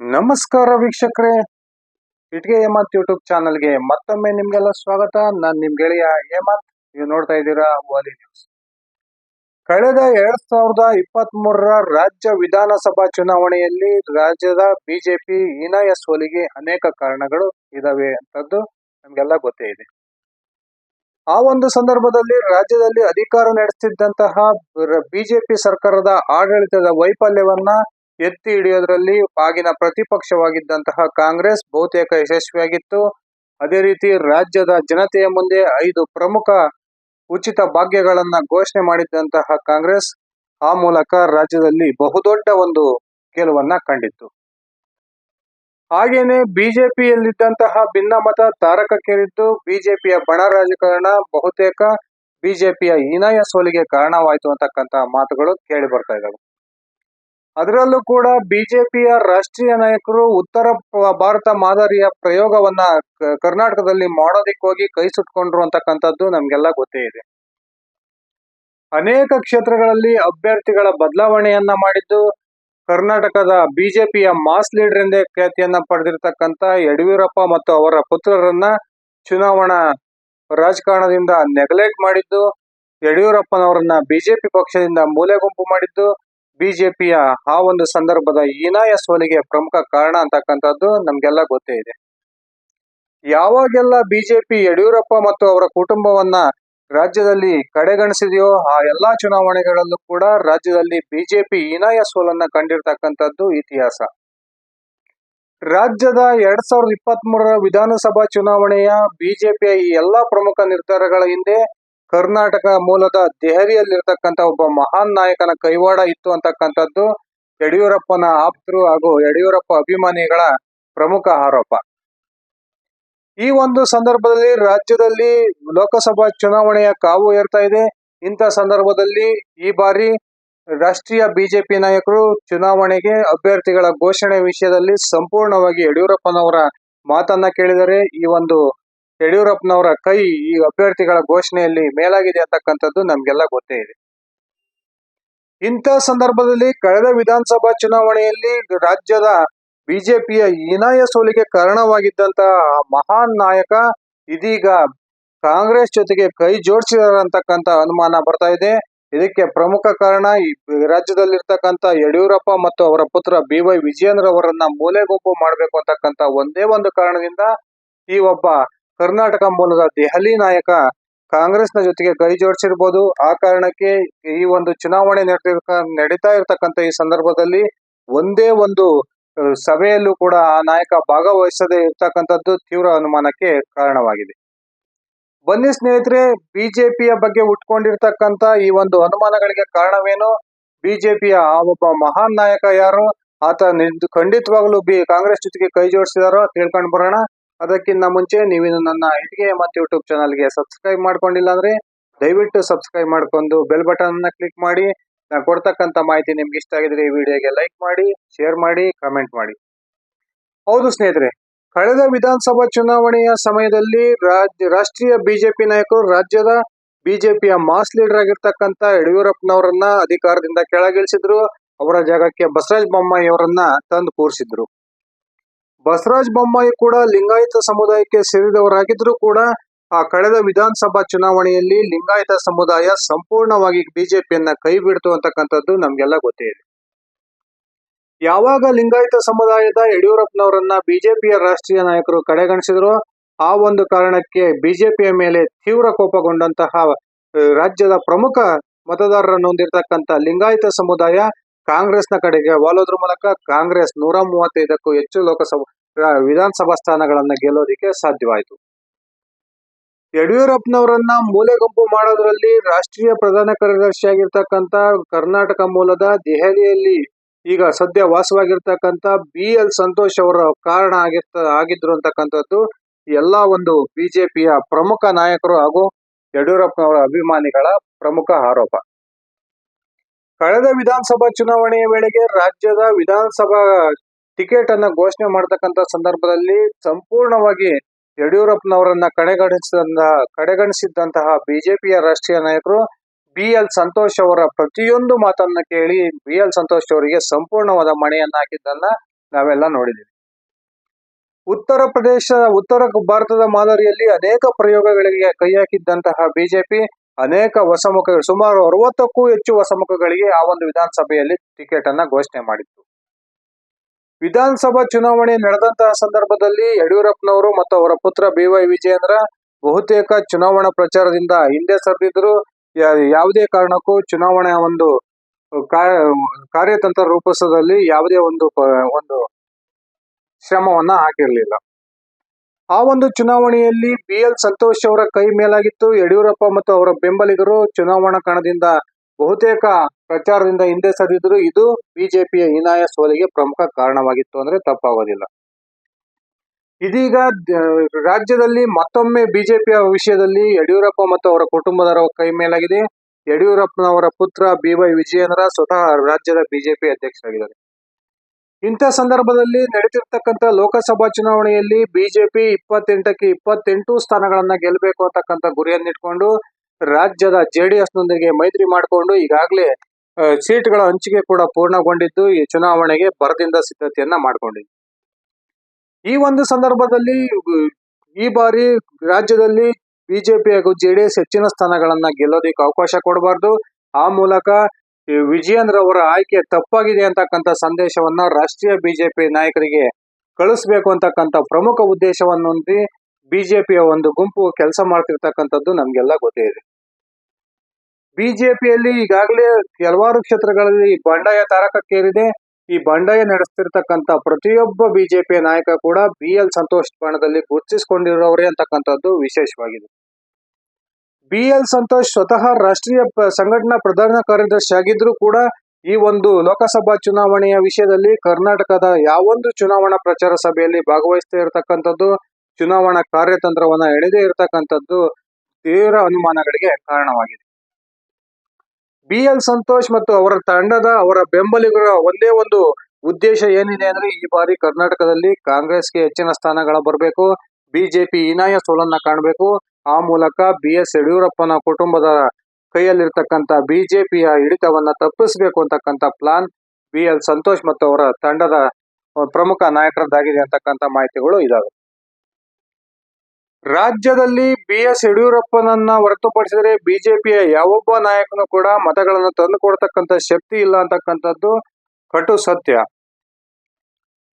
ನಮಸ್ಕಾರ ವೀಕ್ಷಕರೇ. ಇಟ್ಗೆ ಹೇಮಂತ್ ಯೂಟ್ಯೂಬ್ ಚಾನಲ್ಗೆ ಮತ್ತೊಮ್ಮೆ ನಿಮ್ಗೆಲ್ಲ ಸ್ವಾಗತ. ನಾನು ನಿಮ್ ಗೆಳೆಯ ಹೇಮಂತ್. ನೀವು ನೋಡ್ತಾ ಇದ್ದೀರಾ ವಾಲಿ ನ್ಯೂಸ್. ಕಳೆದ ಎರಡ್ ಸಾವಿರದ ಇಪ್ಪತ್ತ್ ಮೂರರ ರಾಜ್ಯ ವಿಧಾನಸಭಾ ಚುನಾವಣೆಯಲ್ಲಿ ರಾಜ್ಯದ ಬಿಜೆಪಿ ಹೀನಾಯ ಸೋಲಿಗೆ ಅನೇಕ ಕಾರಣಗಳು ಇದಾವೆ ಅಂತದ್ದು ನಮ್ಗೆಲ್ಲ ಗೊತ್ತೇ ಇದೆ. ಆ ಒಂದು ಸಂದರ್ಭದಲ್ಲಿ ರಾಜ್ಯದಲ್ಲಿ ಅಧಿಕಾರ ನಡೆಸುತ್ತಿದ್ದಂತಹ ಬಿಜೆಪಿ ಸರ್ಕಾರದ ಆಡಳಿತದ ವೈಫಲ್ಯವನ್ನ ಎತ್ತಿ ಹಿಡಿಯೋದ್ರಲ್ಲಿ ಆಗಿನ ಪ್ರತಿಪಕ್ಷವಾಗಿದ್ದಂತಹ ಕಾಂಗ್ರೆಸ್ ಬಹುತೇಕ ಯಶಸ್ವಿಯಾಗಿತ್ತು. ಅದೇ ರೀತಿ ರಾಜ್ಯದ ಜನತೆಯ ಮುಂದೆ ಐದು ಪ್ರಮುಖ ಉಚಿತ ಭಾಗ್ಯಗಳನ್ನ ಘೋಷಣೆ ಮಾಡಿದ್ದಂತಹ ಕಾಂಗ್ರೆಸ್ ಆ ಮೂಲಕ ರಾಜ್ಯದಲ್ಲಿ ಬಹುದೊಡ್ಡ ಒಂದು ಗೆಲುವನ್ನ ಕಂಡಿತ್ತು. ಹಾಗೇನೆ ಬಿಜೆಪಿಯಲ್ಲಿದ್ದಂತಹ ಭಿನ್ನಮತ ತಾರಕಕ್ಕೇರಿದ್ದು ಬಿಜೆಪಿಯ ಬಣ ರಾಜಕಾರಣ ಬಹುತೇಕ ಬಿಜೆಪಿಯ ಹೀನಾಯ ಸೋಲಿಗೆ ಕಾರಣವಾಯಿತು ಅಂತಕ್ಕಂತಹ ಮಾತುಗಳು ಕೇಳಿ ಬರ್ತಾ ಇದ್ದಾವೆ ಅದರಲ್ಲೂ ಕೂಡ ಬಿಜೆಪಿಯ ರಾಷ್ಟ್ರೀಯ ನಾಯಕರು ಉತ್ತರ ಭಾರತ ಮಾದರಿಯ ಪ್ರಯೋಗವನ್ನ ಕರ್ನಾಟಕದಲ್ಲಿ ಮಾಡೋದಿಕ್ ಹೋಗಿ ಕೈ ಸುಟ್ಕೊಂಡ್ರು ಅಂತಕ್ಕಂಥದ್ದು ನಮ್ಗೆಲ್ಲ ಗೊತ್ತೇ ಇದೆ. ಅನೇಕ ಕ್ಷೇತ್ರಗಳಲ್ಲಿ ಅಭ್ಯರ್ಥಿಗಳ ಬದಲಾವಣೆಯನ್ನ ಮಾಡಿದ್ದು ಕರ್ನಾಟಕದ ಬಿಜೆಪಿಯ ಮಾಸ್ ಲೀಡರ್ ಎಂದೇ ಖ್ಯಾತಿಯನ್ನ ಪಡೆದಿರತಕ್ಕಂತ ಯಡಿಯೂರಪ್ಪ ಮತ್ತು ಅವರ ಪುತ್ರರನ್ನ ಚುನಾವಣಾ ರಾಜಕಾರಣದಿಂದ ನೆಗ್ಲೆಕ್ಟ್ ಮಾಡಿದ್ದು ಯಡಿಯೂರಪ್ಪನವರನ್ನ ಬಿಜೆಪಿ ಪಕ್ಷದಿಂದ ಮೂಲೆ ಗುಂಪು ಮಾಡಿದ್ದು ಬಿಜೆಪಿಯ ಆ ಒಂದು ಸಂದರ್ಭದ ಹೀನಾಯ ಸೋಲಿಗೆ ಪ್ರಮುಖ ಕಾರಣ ಅಂತಕ್ಕಂಥದ್ದು ನಮ್ಗೆಲ್ಲ ಗೊತ್ತೇ ಇದೆ. ಯಾವಾಗೆಲ್ಲ ಬಿಜೆಪಿ ಯಡಿಯೂರಪ್ಪ ಮತ್ತು ಅವರ ಕುಟುಂಬವನ್ನ ರಾಜ್ಯದಲ್ಲಿ ಕಡೆಗಣಿಸಿದೆಯೋ ಆ ಎಲ್ಲಾ ಚುನಾವಣೆಗಳಲ್ಲೂ ಕೂಡ ರಾಜ್ಯದಲ್ಲಿ ಬಿಜೆಪಿ ಹೀನಾಯ ಸೋಲನ್ನ ಕಂಡಿರ್ತಕ್ಕಂಥದ್ದು ಇತಿಹಾಸ. ರಾಜ್ಯದ ಎರಡ್ ಸಾವಿರದ ಇಪ್ಪತ್ತ್ ಮೂರರ ವಿಧಾನಸಭಾ ಚುನಾವಣೆಯ ಬಿಜೆಪಿಯ ಈ ಎಲ್ಲಾ ಪ್ರಮುಖ ನಿರ್ಧಾರಗಳ ಹಿಂದೆ ಕರ್ನಾಟಕ ಮೂಲದ ದೆಹಲಿಯಲ್ಲಿರ್ತಕ್ಕಂಥ ಒಬ್ಬ ಮಹಾನ್ ನಾಯಕನ ಕೈವಾಡ ಇತ್ತು ಅಂತಕ್ಕಂಥದ್ದು ಯಡಿಯೂರಪ್ಪನ ಆಪ್ತರು ಹಾಗೂ ಯಡಿಯೂರಪ್ಪ ಅಭಿಮಾನಿಗಳ ಪ್ರಮುಖ ಆರೋಪ. ಈ ಒಂದು ಸಂದರ್ಭದಲ್ಲಿ ರಾಜ್ಯದಲ್ಲಿ ಲೋಕಸಭಾ ಚುನಾವಣೆಯ ಕಾವು ಏರ್ತಾ ಇದೆ. ಇಂಥ ಸಂದರ್ಭದಲ್ಲಿ ಈ ಬಾರಿ ರಾಷ್ಟ್ರೀಯ ಬಿಜೆಪಿ ನಾಯಕರು ಚುನಾವಣೆಗೆ ಅಭ್ಯರ್ಥಿಗಳ ಘೋಷಣೆ ವಿಷಯದಲ್ಲಿ ಸಂಪೂರ್ಣವಾಗಿ ಯಡಿಯೂರಪ್ಪನವರ ಮಾತನ್ನ ಕೇಳಿದರೆ ಈ ಒಂದು ಯಡಿಯೂರಪ್ಪನವರ ಕೈ ಈ ಅಭ್ಯರ್ಥಿಗಳ ಘೋಷಣೆಯಲ್ಲಿ ಮೇಲಾಗಿದೆ ಅಂತಕ್ಕಂಥದ್ದು ನಮ್ಗೆಲ್ಲ ಗೊತ್ತೇ ಇದೆ. ಇಂಥ ಸಂದರ್ಭದಲ್ಲಿ ಕಳೆದ ವಿಧಾನಸಭಾ ಚುನಾವಣೆಯಲ್ಲಿ ರಾಜ್ಯದ ಬಿಜೆಪಿಯ ಹೀನಾಯ ಸೋಲಿಗೆ ಕಾರಣವಾಗಿದ್ದಂತಹ ಮಹಾನ್ ನಾಯಕ ಇದೀಗ ಕಾಂಗ್ರೆಸ್ ಜೊತೆಗೆ ಕೈ ಜೋಡಿಸಿದಾರಂತಕ್ಕಂತ ಅನುಮಾನ ಬರ್ತಾ ಇದೆ. ಇದಕ್ಕೆ ಪ್ರಮುಖ ಕಾರಣ ಈ ರಾಜ್ಯದಲ್ಲಿರ್ತಕ್ಕಂಥ ಯಡಿಯೂರಪ್ಪ ಮತ್ತು ಅವರ ಪುತ್ರ ಬಿ ವೈ ವಿಜಯೇಂದ್ರ ಅವರನ್ನ ಮೂಲೆಗುಂಪು ಮಾಡಬೇಕು ಅಂತಕ್ಕಂಥ ಒಂದೇ ಒಂದು ಕಾರಣದಿಂದ ಈ ಒಬ್ಬ ಕರ್ನಾಟಕ ಮೂಲದ ದೆಹಲಿ ನಾಯಕ ಕಾಂಗ್ರೆಸ್ನ ಜೊತೆಗೆ ಕೈ ಜೋಡಿಸಿರ್ಬೋದು. ಆ ಕಾರಣಕ್ಕೆ ಈ ಒಂದು ಚುನಾವಣೆ ನಡೀತಾ ಇರತಕ್ಕಂತ ಈ ಸಂದರ್ಭದಲ್ಲಿ ಒಂದೇ ಒಂದು ಸಭೆಯಲ್ಲೂ ಕೂಡ ಆ ನಾಯಕ ಭಾಗವಹಿಸದೆ ಇರ್ತಕ್ಕಂಥದ್ದು ತೀವ್ರ ಅನುಮಾನಕ್ಕೆ ಕಾರಣವಾಗಿದೆ. ಬನ್ನಿ ಸ್ನೇಹಿತರೆ, ಬಿಜೆಪಿಯ ಬಗ್ಗೆ ಉಟ್ಕೊಂಡಿರ್ತಕ್ಕಂಥ ಈ ಒಂದು ಅನುಮಾನಗಳಿಗೆ ಕಾರಣವೇನು? ಬಿಜೆಪಿಯ ಆ ಒಬ್ಬ ಮಹಾನ್ ನಾಯಕ ಯಾರು? ಆತ ಖಂಡಿತವಾಗ್ಲೂ ಬಿ ಕಾಂಗ್ರೆಸ್ ಜೊತೆಗೆ ಕೈ ಜೋಡಿಸಿದಾರೋ? ತಿಳ್ಕೊಂಡು ಬರೋಣ. ಅದಕ್ಕಿಂತ ಮುಂಚೆ ನೀವಿನ್ನು ನನ್ನ ಇಟ್ಗೆ ಮತ್ತು ಯೂಟ್ಯೂಬ್ ಚಾನಲ್ಗೆ ಸಬ್ಸ್ಕ್ರೈಬ್ ಮಾಡ್ಕೊಂಡಿಲ್ಲ ಅಂದ್ರೆ ದಯವಿಟ್ಟು ಸಬ್ಸ್ಕ್ರೈಬ್ ಮಾಡ್ಕೊಂಡು ಬೆಲ್ ಬಟನ್ ಅನ್ನ ಕ್ಲಿಕ್ ಮಾಡಿ. ನಾನು ಕೊಡ್ತಕ್ಕಂಥ ಮಾಹಿತಿ ನಿಮ್ಗೆ ಇಷ್ಟ ಆಗಿದ್ರೆ ಈ ವಿಡಿಯೋಗೆ ಲೈಕ್ ಮಾಡಿ ಶೇರ್ ಮಾಡಿ ಕಮೆಂಟ್ ಮಾಡಿ. ಹೌದು ಸ್ನೇಹಿತರೆ, ಕಳೆದ ವಿಧಾನಸಭಾ ಚುನಾವಣೆಯ ಸಮಯದಲ್ಲಿ ರಾಜ್ಯ, ರಾಷ್ಟ್ರೀಯ ಬಿಜೆಪಿ ನಾಯಕರು ರಾಜ್ಯದ ಬಿಜೆಪಿಯ ಮಾಸ್ ಲೀಡರ್ ಆಗಿರ್ತಕ್ಕಂಥ ಯಡಿಯೂರಪ್ಪನವರನ್ನ ಅಧಿಕಾರದಿಂದ ಕೆಳಗಿಳಿಸಿದ್ರು. ಅವರ ಜಾಗಕ್ಕೆ ಬಸವರಾಜ ಬೊಮ್ಮಾಯಿ ಅವರನ್ನ ತಂದು ಕೂರಿಸಿದ್ರು. ಬಸವರಾಜ ಬೊಮ್ಮಾಯಿ ಕೂಡ ಲಿಂಗಾಯತ ಸಮುದಾಯಕ್ಕೆ ಸೇರಿದವರಾಗಿದ್ರು ಕೂಡ ಆ ಕಳೆದ ವಿಧಾನಸಭಾ ಚುನಾವಣೆಯಲ್ಲಿ ಲಿಂಗಾಯತ ಸಮುದಾಯ ಸಂಪೂರ್ಣವಾಗಿ ಬಿಜೆಪಿಯನ್ನ ಕೈ ಬಿಡ್ತು ಅಂತಕ್ಕಂಥದ್ದು ನಮ್ಗೆಲ್ಲ ಗೊತ್ತೇ ಇದೆ. ಯಾವಾಗ ಲಿಂಗಾಯತ ಸಮುದಾಯದ ಯಡಿಯೂರಪ್ಪನವರನ್ನ ಬಿಜೆಪಿಯ ರಾಷ್ಟ್ರೀಯ ನಾಯಕರು ಕಡೆಗಣಿಸಿದ್ರು ಆ ಒಂದು ಕಾರಣಕ್ಕೆ ಬಿಜೆಪಿಯ ಮೇಲೆ ತೀವ್ರ ಕೋಪಗೊಂಡಂತಹ ರಾಜ್ಯದ ಪ್ರಮುಖ ಮತದಾರರನ್ನು ಹೊಂದಿರತಕ್ಕಂತ ಲಿಂಗಾಯತ ಸಮುದಾಯ ಕಾಂಗ್ರೆಸ್ನ ಕಡೆಗೆ ವಾಲೋದ್ರ ಮೂಲಕ ಕಾಂಗ್ರೆಸ್ ನೂರ ಮೂವತ್ತೈದಕ್ಕೂ ಹೆಚ್ಚು ಲೋಕಸಭಾ ವಿಧಾನಸಭಾ ಸ್ಥಾನಗಳನ್ನ ಗೆಲ್ಲೋದಿಕ್ಕೆ ಸಾಧ್ಯವಾಯಿತು. ಯಡಿಯೂರಪ್ಪನವರನ್ನ ಮೂಲೆಗುಂಪು ಮಾಡೋದ್ರಲ್ಲಿ ರಾಷ್ಟ್ರೀಯ ಪ್ರಧಾನ ಕಾರ್ಯದರ್ಶಿಯಾಗಿರ್ತಕ್ಕಂಥ ಕರ್ನಾಟಕ ಮೂಲದ ದೆಹಲಿಯಲ್ಲಿ ಈಗ ಸದ್ಯ ವಾಸವಾಗಿರ್ತಕ್ಕಂಥ ಬಿ ಎಲ್ ಸಂತೋಷ್ ಅವರ ಕಾರಣ ಆಗಿರ್ತ, ಆಗಿದ್ರು ಅಂತಕ್ಕಂಥದ್ದು ಎಲ್ಲಾ ಒಂದು ಬಿಜೆಪಿಯ ಪ್ರಮುಖ ನಾಯಕರು ಹಾಗೂ ಯಡಿಯೂರಪ್ಪನವರ ಅಭಿಮಾನಿಗಳ ಪ್ರಮುಖ ಆರೋಪ. ಕಳೆದ ವಿಧಾನಸಭಾ ಚುನಾವಣೆಯ ವೇಳೆಗೆ ರಾಜ್ಯದ ವಿಧಾನಸಭಾ ಟಿಕೆಟ್ ಅನ್ನ ಘೋಷಣೆ ಮಾಡತಕ್ಕಂತ ಸಂದರ್ಭದಲ್ಲಿ ಸಂಪೂರ್ಣವಾಗಿ ಯಡಿಯೂರಪ್ಪನವರನ್ನ ಕಡೆಗಣಿಸಿದ ಕಡೆಗಣಿಸಿದ್ದಂತಹ ಬಿಜೆಪಿಯ ರಾಷ್ಟ್ರೀಯ ನಾಯಕರು ಬಿ ಎಲ್ ಸಂತೋಷ್ ಅವರ ಪ್ರತಿಯೊಂದು ಮಾತನ್ನ ಕೇಳಿ ಬಿ ಎಲ್ ಸಂತೋಷ್ ಅವರಿಗೆ ಸಂಪೂರ್ಣವಾದ ಮಣೆಯನ್ನ ಹಾಕಿದ್ದನ್ನ ನಾವೆಲ್ಲ ನೋಡಿದ್ದೀವಿ. ಉತ್ತರ ಪ್ರದೇಶ, ಉತ್ತರ ಭಾರತದ ಮಾದರಿಯಲ್ಲಿ ಅನೇಕ ಪ್ರಯೋಗಗಳಿಗೆ ಕೈ ಹಾಕಿದ್ದಂತಹ ಬಿಜೆಪಿ ಅನೇಕ ಹೊಸಮುಖಗಳು ಸುಮಾರು ಅರವತ್ತಕ್ಕೂ ಹೆಚ್ಚು ಹೊಸಮುಖಗಳಿಗೆ ಆ ಒಂದು ವಿಧಾನಸಭೆಯಲ್ಲಿ ಟಿಕೆಟ್ ಅನ್ನ ಘೋಷಣೆ ಮಾಡಿತ್ತು. ವಿಧಾನಸಭಾ ಚುನಾವಣೆ ನಡೆದಂತಹ ಸಂದರ್ಭದಲ್ಲಿ ಯಡಿಯೂರಪ್ಪನವರು ಮತ್ತು ಅವರ ಪುತ್ರ ಬಿ ವೈ ವಿಜಯೇಂದ್ರ ಬಹುತೇಕ ಚುನಾವಣಾ ಪ್ರಚಾರದಿಂದ ಹಿಂದೆ ಸರಿದಿದ್ರು ಯಾವುದೇ ಕಾರಣಕ್ಕೂ ಚುನಾವಣೆಯ ಒಂದು ಕಾರ್ಯತಂತ್ರ ರೂಪಿಸೋದಲ್ಲಿ ಯಾವುದೇ ಒಂದು ಒಂದು ಶ್ರಮವನ್ನ ಹಾಕಿರ್ಲಿಲ್ಲ. ಆ ಒಂದು ಚುನಾವಣೆಯಲ್ಲಿ ಬಿ ಎಲ್ ಸಂತೋಷ್ ಅವರ ಕೈ ಮೇಲಾಗಿತ್ತು. ಯಡಿಯೂರಪ್ಪ ಮತ್ತು ಅವರ ಬೆಂಬಲಿಗರು ಚುನಾವಣಾ ಕಣದಿಂದ ಬಹುತೇಕ ಪ್ರಚಾರದಿಂದ ಹಿಂದೆ ಸರಿದ್ರು ಇದು ಬಿಜೆಪಿಯ ಹೀನಾಯ ಸೋಲಿಗೆ ಪ್ರಮುಖ ಕಾರಣವಾಗಿತ್ತು ಅಂದ್ರೆ ತಪ್ಪಾಗೋದಿಲ್ಲ. ಇದೀಗ ರಾಜ್ಯದಲ್ಲಿ ಮತ್ತೊಮ್ಮೆ ಬಿಜೆಪಿಯ ವಿಷಯದಲ್ಲಿ ಯಡಿಯೂರಪ್ಪ ಮತ್ತು ಅವರ ಕುಟುಂಬದವರ ಕೈ ಮೇಲಾಗಿದೆ. ಯಡಿಯೂರಪ್ಪನವರ ಪುತ್ರ ಬಿ ವೈ ವಿಜಯೇಂದ್ರ ಸ್ವತಃ ರಾಜ್ಯದ ಬಿಜೆಪಿ ಅಧ್ಯಕ್ಷರಾಗಿದ್ದಾರೆ. ಇಂಥ ಸಂದರ್ಭದಲ್ಲಿ ನಡೆದಿರ್ತಕ್ಕಂಥ ಲೋಕಸಭಾ ಚುನಾವಣೆಯಲ್ಲಿ ಬಿಜೆಪಿ ಇಪ್ಪತ್ತೆಂಟಕ್ಕೆ ಇಪ್ಪತ್ತೆಂಟು ಸ್ಥಾನಗಳನ್ನ ಗೆಲ್ಲಬೇಕು ಅಂತಕ್ಕಂಥ ಗುರಿಯನ್ನಿಟ್ಕೊಂಡು ರಾಜ್ಯದ ಜೆಡಿಎಸ್ ನೊಂದಿಗೆ ಮೈತ್ರಿ ಮಾಡಿಕೊಂಡು ಈಗಾಗಲೇ ಸೀಟ್ಗಳ ಹಂಚಿಕೆ ಕೂಡ ಪೂರ್ಣಗೊಂಡಿದ್ದು ಈ ಚುನಾವಣೆಗೆ ಬರದಿಂದ ಸಿದ್ಧತೆಯನ್ನ ಮಾಡಿಕೊಂಡಿದೆ. ಈ ಒಂದು ಸಂದರ್ಭದಲ್ಲಿ ಈ ಬಾರಿ ರಾಜ್ಯದಲ್ಲಿ ಬಿಜೆಪಿ ಹಾಗೂ ಜೆಡಿಎಸ್ ಹೆಚ್ಚಿನ ಸ್ಥಾನಗಳನ್ನ ಗೆಲ್ಲೋದಿಕ್ಕೆ ಅವಕಾಶ ಕೊಡಬಾರ್ದು. ಆ ಮೂಲಕ ಈ ವಿಜಯೇಂದ್ರ ಅವರ ಆಯ್ಕೆ ತಪ್ಪಾಗಿದೆ ಅಂತಕ್ಕಂಥ ಸಂದೇಶವನ್ನ ರಾಷ್ಟ್ರೀಯ ಬಿಜೆಪಿ ನಾಯಕರಿಗೆ ಕಳಿಸ್ಬೇಕು ಅಂತಕ್ಕಂಥ ಪ್ರಮುಖ ಉದ್ದೇಶವನ್ನು ಬಿಜೆಪಿಯ ಒಂದು ಗುಂಪು ಕೆಲಸ ಮಾಡ್ತಿರ್ತಕ್ಕಂಥದ್ದು ನಮ್ಗೆಲ್ಲ ಗೊತ್ತೇ ಇದೆ. ಬಿಜೆಪಿಯಲ್ಲಿ ಈಗಾಗಲೇ ಕೆಲವಾರು ಕ್ಷೇತ್ರಗಳಲ್ಲಿ ಬಂಡಾಯ ತಾರಕಕ್ಕೇರಿದೆ. ಈ ಬಂಡಾಯ ನಡೆಸ್ತಿರ್ತಕ್ಕಂತ ಪ್ರತಿಯೊಬ್ಬ ಬಿಜೆಪಿಯ ನಾಯಕ ಕೂಡ ಬಿ ಎಲ್ ಸಂತೋಷ್ ಬಣದಲ್ಲಿ ಗುರುತಿಸಿಕೊಂಡಿರೋರೇ ಅಂತಕ್ಕಂಥದ್ದು ವಿಶೇಷವಾಗಿದೆ. ಬಿ ಎಲ್ ಸಂತೋಷ್ ಸ್ವತಃ ರಾಷ್ಟ್ರೀಯ ಸಂಘಟನಾ ಪ್ರಧಾನ ಕಾರ್ಯದರ್ಶಿ ಆಗಿದ್ರು ಕೂಡ ಈ ಒಂದು ಲೋಕಸಭಾ ಚುನಾವಣೆಯ ವಿಷಯದಲ್ಲಿ ಕರ್ನಾಟಕದ ಯಾವೊಂದು ಚುನಾವಣಾ ಪ್ರಚಾರ ಸಭೆಯಲ್ಲಿ ಭಾಗವಹಿಸ್ತಾ ಇರತಕ್ಕಂಥದ್ದು, ಚುನಾವಣಾ ಕಾರ್ಯತಂತ್ರವನ್ನ ಎಳೆದೇ ಇರತಕ್ಕಂಥದ್ದು ತೀವ್ರ ಅನುಮಾನಗಳಿಗೆ ಕಾರಣವಾಗಿದೆ. ಬಿ ಎಲ್ ಸಂತೋಷ್ ಮತ್ತು ಅವರ ತಂಡದ, ಅವರ ಬೆಂಬಲಿಗರ ಒಂದೇ ಒಂದು ಉದ್ದೇಶ ಏನಿದೆ ಅಂದ್ರೆ ಈ ಬಾರಿ ಕರ್ನಾಟಕದಲ್ಲಿ ಕಾಂಗ್ರೆಸ್ಗೆ ಹೆಚ್ಚಿನ ಸ್ಥಾನಗಳ ಬರಬೇಕು, ಬಿಜೆಪಿ ಹೀನಾಯ ಸೋಲನ್ನ ಕಾಣಬೇಕು ಆ ಮೂಲಕ ಬಿ ಎಸ್ ಯಡಿಯೂರಪ್ಪನ ಕುಟುಂಬದ ಕೈಯಲ್ಲಿರ್ತಕ್ಕಂಥ ಬಿಜೆಪಿಯ ಹಿಡಿತವನ್ನ ತಪ್ಪಿಸಬೇಕು ಅಂತಕ್ಕಂಥ ಪ್ಲಾನ್ ಬಿ ಎಲ್ ಸಂತೋಷ್ ಮತ್ತು ಅವರ ತಂಡದ ಪ್ರಮುಖ ನಾಯಕರದ್ದಾಗಿದೆ ಅಂತಕ್ಕಂಥ ಮಾಹಿತಿಗಳು ಇದಾವೆ. ರಾಜ್ಯದಲ್ಲಿ ಬಿ ಎಸ್ ಯಡಿಯೂರಪ್ಪನನ್ನ ಹೊರತುಪಡಿಸಿದರೆ ಬಿಜೆಪಿಯ ಯಾವೊಬ್ಬ ನಾಯಕನು ಕೂಡ ಮತಗಳನ್ನು ತಂದು ಕೊಡ್ತಕ್ಕಂಥ ಶಕ್ತಿ ಇಲ್ಲ ಅಂತಕ್ಕಂಥದ್ದು ಕಟು ಸತ್ಯ.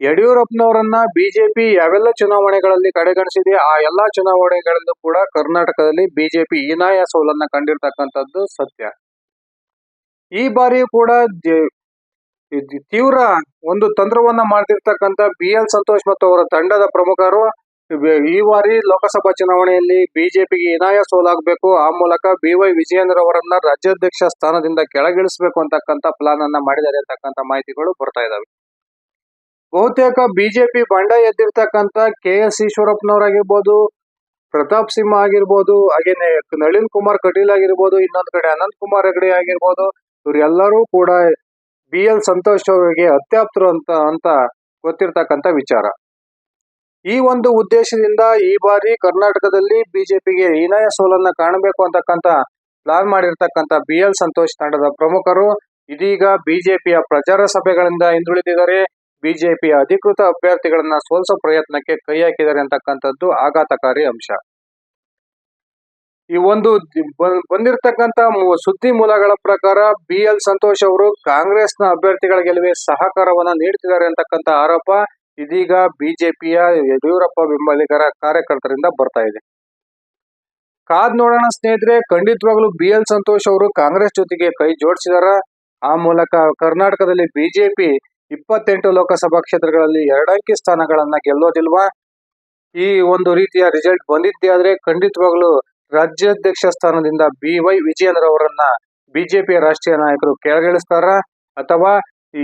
ಯಡಿಯೂರಪ್ಪನವರನ್ನ ಬಿಜೆಪಿ ಯಾವೆಲ್ಲ ಚುನಾವಣೆಗಳಲ್ಲಿ ಕಡೆಗಣಿಸಿದೆ, ಆ ಎಲ್ಲಾ ಚುನಾವಣೆಗಳಲ್ಲೂ ಕೂಡ ಕರ್ನಾಟಕದಲ್ಲಿ ಬಿಜೆಪಿ ಹೀನಾಯ ಸೋಲನ್ನ ಕಂಡಿರ್ತಕ್ಕಂಥದ್ದು ಸತ್ಯ. ಈ ಬಾರಿಯೂ ಕೂಡ ತೀವ್ರ ಒಂದು ತಂತ್ರವನ್ನ ಮಾಡ್ತಿರ್ತಕ್ಕಂಥ ಬಿ ಎಲ್ ಸಂತೋಷ್ ಮತ್ತು ಅವರ ತಂಡದ ಪ್ರಮುಖರು ಈ ಬಾರಿ ಲೋಕಸಭಾ ಚುನಾವಣೆಯಲ್ಲಿ ಬಿಜೆಪಿಗೆ ಹೀನಾಯ ಸೋಲಾಗಬೇಕು, ಆ ಮೂಲಕ ಬಿ ವೈ ವಿಜಯೇಂದ್ರ ಅವರನ್ನ ರಾಜ್ಯಾಧ್ಯಕ್ಷ ಸ್ಥಾನದಿಂದ ಕೆಳಗಿಳಿಸಬೇಕು ಅಂತಕ್ಕಂಥ ಪ್ಲಾನ್ ಅನ್ನ ಮಾಡಿದ್ದಾರೆ ಅಂತಕ್ಕಂಥ ಮಾಹಿತಿಗಳು ಬರ್ತಾ ಇದಾವೆ. ಬಹುತೇಕ ಬಿಜೆಪಿ ಬಂಡ ಎದ್ದಿರ್ತಕ್ಕಂತ ಕೆ ಎಸ್ ಈಶ್ವರಪ್ಪನವರಾಗಿರ್ಬೋದು, ಪ್ರತಾಪ್ ಸಿಂಹ ಆಗಿರ್ಬೋದು, ಹಾಗೇನೆ ನಳಿನ್ ಕುಮಾರ್ ಕಟೀಲ್ ಆಗಿರ್ಬೋದು, ಇನ್ನೊಂದ್ ಕಡೆ ಅನಂತ್ ಕುಮಾರ್ ಹೆಗಡೆ ಆಗಿರ್ಬೋದು, ಇವರೆಲ್ಲರೂ ಕೂಡ ಬಿ ಎಲ್ ಸಂತೋಷ್ ಅವರಿಗೆ ಅತ್ಯಾಪ್ತರು ಅಂತ ಅಂತ ಗೊತ್ತಿರ್ತಕ್ಕಂತ ವಿಚಾರ. ಈ ಒಂದು ಉದ್ದೇಶದಿಂದ ಈ ಬಾರಿ ಕರ್ನಾಟಕದಲ್ಲಿ ಬಿಜೆಪಿಗೆ ಹೀನಾಯ ಸೋಲನ್ನ ಕಾಣಬೇಕು ಅಂತಕ್ಕಂಥ ಪ್ಲಾನ್ ಮಾಡಿರ್ತಕ್ಕಂತ ಬಿ ಎಲ್ ಸಂತೋಷ್ ತಂಡದ ಪ್ರಮುಖರು ಇದೀಗ ಬಿಜೆಪಿಯ ಪ್ರಚಾರ ಸಭೆಗಳಿಂದ ಹಿಂದುಳಿದಿದ್ದಾರೆ. ಬಿಜೆಪಿಯ ಅಧಿಕೃತ ಅಭ್ಯರ್ಥಿಗಳನ್ನ ಸೋಲಿಸೋ ಪ್ರಯತ್ನಕ್ಕೆ ಕೈ ಹಾಕಿದ್ದಾರೆ ಅಂತಕ್ಕಂಥದ್ದು ಆಘಾತಕಾರಿ ಅಂಶ. ಈ ಒಂದು ಬಂದಿರತಕ್ಕಂತ ಸುದ್ದಿ ಮೂಲಗಳ ಪ್ರಕಾರ ಬಿ ಎಲ್ ಸಂತೋಷ್ ಅವರು ಕಾಂಗ್ರೆಸ್ನ ಅಭ್ಯರ್ಥಿಗಳ ಗೆಲುವೆ ಸಹಕಾರವನ್ನ ನೀಡ್ತಿದ್ದಾರೆ ಅಂತಕ್ಕಂಥ ಆರೋಪ ಇದೀಗ ಬಿಜೆಪಿಯ ಯಡಿಯೂರಪ್ಪ ಬೆಂಬಲಿಗರ ಕಾರ್ಯಕರ್ತರಿಂದ ಬರ್ತಾ ಇದೆ. ಕಾದ್ ನೋಡೋಣ ಸ್ನೇಹಿತರೆ, ಖಂಡಿತವಾಗ್ಲೂ ಬಿ ಎಲ್ ಸಂತೋಷ್ ಅವರು ಕಾಂಗ್ರೆಸ್ ಜೊತೆಗೆ ಕೈ ಜೋಡಿಸಿದಾರ. ಆ ಮೂಲಕ ಕರ್ನಾಟಕದಲ್ಲಿ ಬಿಜೆಪಿ ಇಪ್ಪತ್ತೆಂಟು ಲೋಕಸಭಾ ಕ್ಷೇತ್ರಗಳಲ್ಲಿ ಎರಡಂಕಿ ಸ್ಥಾನಗಳನ್ನ ಗೆಲ್ಲೋದಿಲ್ವಾ? ಈ ಒಂದು ರೀತಿಯ ರಿಸಲ್ಟ್ ಬಂದಿದ್ದೇ ಆದ್ರೆ ಖಂಡಿತವಾಗ್ಲೂ ರಾಜ್ಯಾಧ್ಯಕ್ಷ ಸ್ಥಾನದಿಂದ ಬಿ ವೈ ವಿಜಯೇಂದ್ರ ಅವರನ್ನ ಬಿಜೆಪಿಯ ರಾಷ್ಟ್ರೀಯ ನಾಯಕರು ಕೆಳಗಿಳಿಸ್ತಾರ? ಅಥವಾ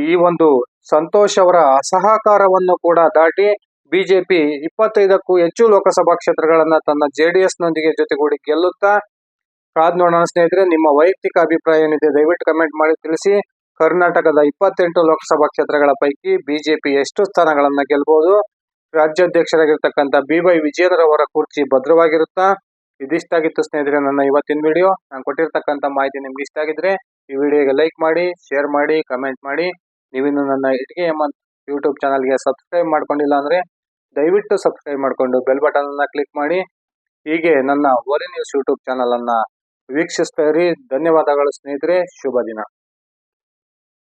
ಈ ಒಂದು ಸಂತೋಷ್ ಅವರ ಅಸಹಕಾರವನ್ನು ಕೂಡ ದಾಟಿ ಬಿಜೆಪಿ ಇಪ್ಪತ್ತೈದಕ್ಕೂ ಹೆಚ್ಚು ಲೋಕಸಭಾ ಕ್ಷೇತ್ರಗಳನ್ನ ತನ್ನ ಜೆಡಿಎಸ್ ನೊಂದಿಗೆ ಜೊತೆಗೂಡಿ ಗೆಲ್ಲುತ್ತಾ? ಕಾದ್ ನೋಡೋಣ ಸ್ನೇಹಿತರೆ, ನಿಮ್ಮ ವೈಯಕ್ತಿಕ ಅಭಿಪ್ರಾಯ ಏನಿದೆ ದಯವಿಟ್ಟು ಕಮೆಂಟ್ ಮಾಡಿ ತಿಳಿಸಿ. ಕರ್ನಾಟಕದ ಇಪ್ಪತ್ತೆಂಟು ಲೋಕಸಭಾ ಕ್ಷೇತ್ರಗಳ ಪೈಕಿ ಬಿಜೆಪಿ ಎಷ್ಟು ಸ್ಥಾನಗಳನ್ನ ಗೆಲ್ಬಹುದು ರಾಜ್ಯಾಧ್ಯಕ್ಷರಾಗಿರ್ತಕ್ಕಂಥ ಬಿ ವೈ ವಿಜೇಂದ್ರ ಅವರ ಕುರ್ಚಿ ಭದ್ರವಾಗಿರುತ್ತಾ? ಇದಿಷ್ಟಾಗಿತ್ತು ಸ್ನೇಹಿತರೆ ನನ್ನ ಇವತ್ತಿನ ವಿಡಿಯೋ. ನಾನು ಕೊಟ್ಟಿರ್ತಕ್ಕಂಥ ಮಾಹಿತಿ ನಿಮ್ಗೆ ಇಷ್ಟ ಆಗಿದ್ರೆ ಈ ವಿಡಿಯೋಗೆ ಲೈಕ್ ಮಾಡಿ, ಶೇರ್ ಮಾಡಿ, ಕಮೆಂಟ್ ಮಾಡಿ. ನೀವಿನ್ನು ನನ್ನ ಇಟ್ಟಿಗೆ ಎಂಬ ಯೂಟ್ಯೂಬ್ ಚಾನಲ್ಗೆ ಸಬ್ಸ್ಕ್ರೈಬ್ ಮಾಡ್ಕೊಂಡಿಲ್ಲ ಅಂದ್ರೆ ದಯವಿಟ್ಟು ಸಬ್ಸ್ಕ್ರೈಬ್ ಮಾಡಿಕೊಂಡು ಬೆಲ್ ಬಟನ್ ಅನ್ನ ಕ್ಲಿಕ್ ಮಾಡಿ. ಹೀಗೆ ನನ್ನ ಓಲಿ ನ್ಯೂಸ್ ಯೂಟ್ಯೂಬ್ ಚಾನಲನ್ನು ವೀಕ್ಷಿಸ್ತಾ ಇರಿ. ಧನ್ಯವಾದಗಳು ಸ್ನೇಹಿತರೆ. ಶುಭ ದಿನ.